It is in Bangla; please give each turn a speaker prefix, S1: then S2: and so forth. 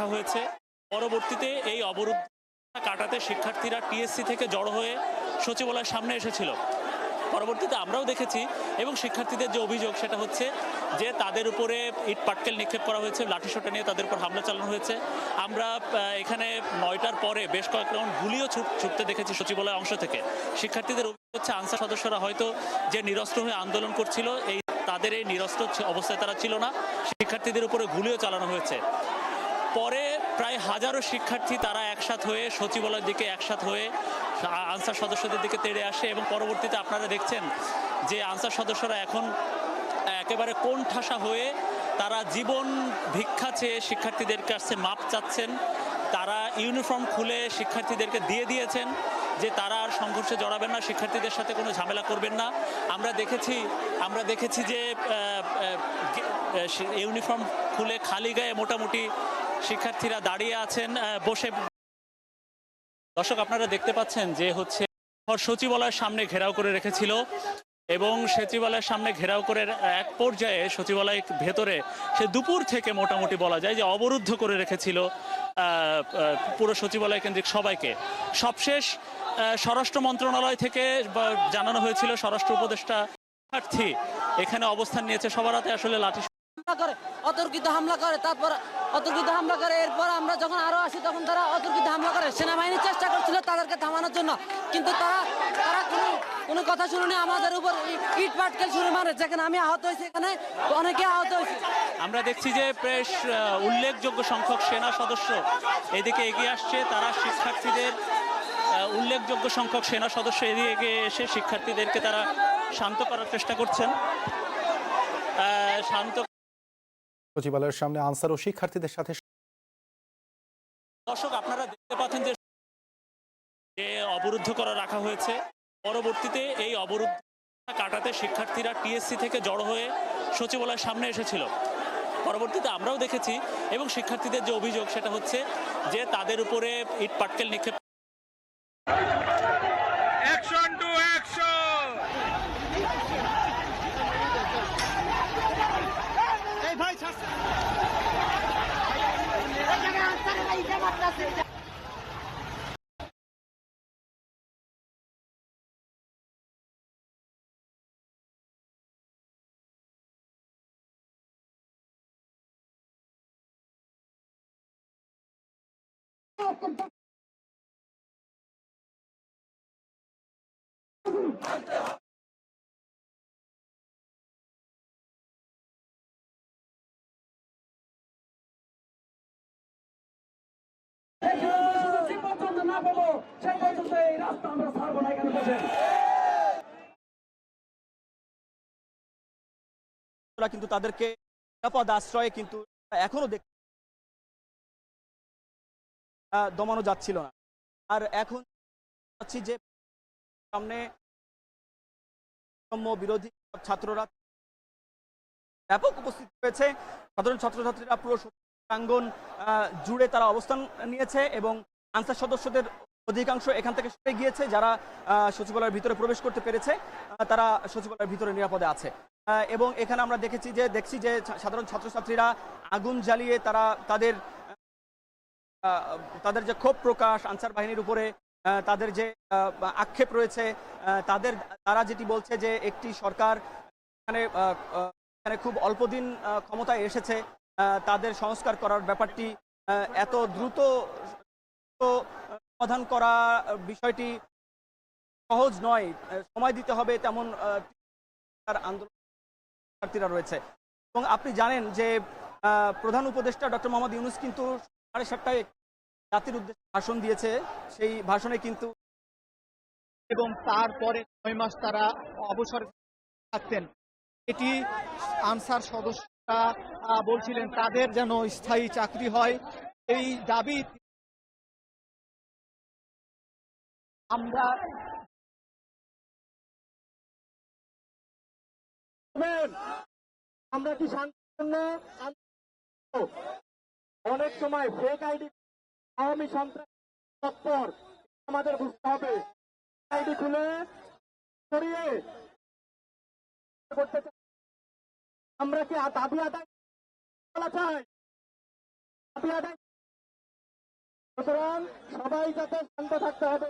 S1: রাখা হয়েছে। পরবর্তীতে এই অবরোধ কাটাতে শিক্ষার্থীরা টিএসসি থেকে জড়ো হয়ে সচিবালয়ের সামনে এসেছিল। পরবর্তীতে আমরাও দেখেছি এবং শিক্ষার্থীদের যে অভিযোগ সেটা হচ্ছে যে তাদের উপরে ইট পাটকেল নিক্ষেপ করা হয়েছে লাঠিসোঁটা নিয়ে তাদের উপর হামলা চালানো হয়েছে। আমরা এখানে নয়টার পরে বেশ কয়েক রাউন্ড গুলিও ছুট- ছুটতে দেখেছি সচিবালয় অংশ থেকে। শিক্ষার্থীদের অভিযোগ হচ্ছে আনসার সদস্যরা হয়তো যে নিরস্ত্র হয়ে আন্দোলন করছিল, এই তাদের এই নিরস্ত্র অবস্থায় তারা ছিল না। শিক্ষার্থীদের উপরে গুলিও চালানো হয়েছে। পরে প্রায় হাজারো শিক্ষার্থী তারা একসাথ হয়ে সচিবালয়ের দিকে একসাথ হয়ে আনসার সদস্যদের দিকে তেড়ে আসে এবং পরবর্তীতে আপনারা দেখছেন যে আনসার সদস্যরা এখন একেবারে কোন ঠাসা হয়ে তারা জীবন ভিক্ষা চেয়ে শিক্ষার্থীদের কাছে মাপ চাচ্ছেন। তারা ইউনিফর্ম খুলে শিক্ষার্থীদেরকে দিয়ে দিয়েছেন। যে তারা আর সংঘর্ষে জড়াবেন না, শিক্ষার্থীদের সাথে কোনো ঝামেলা করবেন না। আমরা দেখেছি আমরা দেখেছি যে ইউনিফর্ম খুলে খালি গায়ে মোটামুটি শিক্ষার্থীরা দাঁড়িয়ে আছেন বসে। দর্শক, আপনারা দেখতে পাচ্ছেন যে হচ্ছে সচিবালয়ের সামনে ঘেরাও করে রেখেছিল। এবং সচিবালয়ের সামনে ঘেরাও করে এক পর্যায়ে সচিবালয়ের ভেতরে সে দুপুর থেকে মোটামুটি বলা যায় যে অবরুদ্ধ করে রেখেছিল পুরো সচিবালয় কেন্দ্রিক সবাইকে। সবশেষ স্বরাষ্ট্র মন্ত্রণালয় থেকে জানানো হয়েছিল, স্বরাষ্ট্র উপদেষ্টা প্রার্থী এখানে অবস্থান নিয়েছে সবার হাতে। আসলে লাঠি
S2: হামলা করে, অতর্কিত হামলা করে, তারপর অতর্কিত হামলা করে, এরপর আমরা যখন আরও আসি তখন তারা অতর্কিত হামলা করে। সেনাবাহিনী চেষ্টা করছিল তাদেরকে থামানোর জন্য, কিন্তু তারা তারা কোনো কোনো কথা শুনে আমাদের উপর ইট পাটকেল ছুড়ে মারে যেখানে আমি আহত হয়েছি, এখানে অনেকে আহত হয়েছে।
S1: আমরা দেখছি যে বেশ উল্লেখযোগ্য সংখ্যক সেনা সদস্য এদিকে এগিয়ে আসছে, তারা শিক্ষার্থীদের উল্লেখযোগ্য সংখ্যক সেনা সদস্য এদিকে এসে শিক্ষার্থীদেরকে তারা শান্ত করার চেষ্টা করছেন। শান্ত
S3: সচিবালয়ের সামনে আনসার ও শিক্ষার্থীদের সাথে
S1: দর্শক, আপনারা দেখতে পাচ্ছেন যে অবরুদ্ধ করা রাখা হয়েছে। পরবর্তীতে এই অবরুদ্ধ কাটাতে শিক্ষার্থীরা টিএসসি থেকে জড়ো হয়ে সচিবালয়ের সামনে এসেছিল। পরবর্তীতে আমরাও দেখেছি এবং শিক্ষার্থীদের যে অভিযোগ, সেটা হচ্ছে যে তাদের উপরে ইট পাটকেল নিক্ষেপ
S4: কিন্তু তাদেরকে নিরাপদ আশ্রয়ে কিন্তু এখনও দেখ দমানো যাচ্ছিল না। আর এখন পাচ্ছি যে সামনে বিরোধী ছাত্ররা ব্যাপক উপস্থিত হয়েছে। সাধারণ ছাত্রছাত্রীরা পুরো প্রাঙ্গন জুড়ে তারা অবস্থান নিয়েছে এবং আনসার সদস্যদের অধিকাংশ এখান থেকে সরে গিয়েছে যারা সচিবালয়ের ভিতরে প্রবেশ করতে পেরেছে তারা সচিবালয়ের ভিতরে নিরাপদে আছে। এবং এখানে আমরা দেখেছি যে, দেখছি যে সাধারণ ছাত্রছাত্রীরা আগুন জ্বালিয়ে তারা তাদের তাদের যে ক্ষোভ প্রকাশ, আনসার বাহিনীর উপরে তাদের যে আক্ষেপ রয়েছে তাদের, তারা যেটি বলছে যে একটি সরকার এখানে এখানে খুব অল্প দিন ক্ষমতায় এসেছে তাদের সংস্কার করার ব্যাপারটি এত দ্রুত সমাধান করা বিষয়টি সহজ নয় সময় দিতে হবে তেমন আন্দোলন শিক্ষার্থীরা রয়েছে। এবং আপনি জানেন যে প্রধান উপদেষ্টা ডক্টর মোহাম্মদ ইউনুস কিন্তু সাড়ে সাতটায় জাতির উদ্দেশ্যে ভাষণ দিয়েছে। সেই ভাষণে কিন্তু
S5: এবং তারপরে ছয় মাস তারা অবসর থাকতেন। এটি আনসার সদস্যরা বলছিলেন তাদের যেন স্থায়ী চাকরি হয়। এই দাবি আমরা আমরা কি আন্দোলন অনেক সময় ফেক আইডি আওয়ামী সন্ত্রাস তৎপর আমাদের বুঝতে হবে। আইডি খুলে সরিয়ে করতে আমরা কি দাবি আদায় বলা চাই? দাবি আদায় সুতরাং সবাই যাতে শান্ত থাকতে হবে।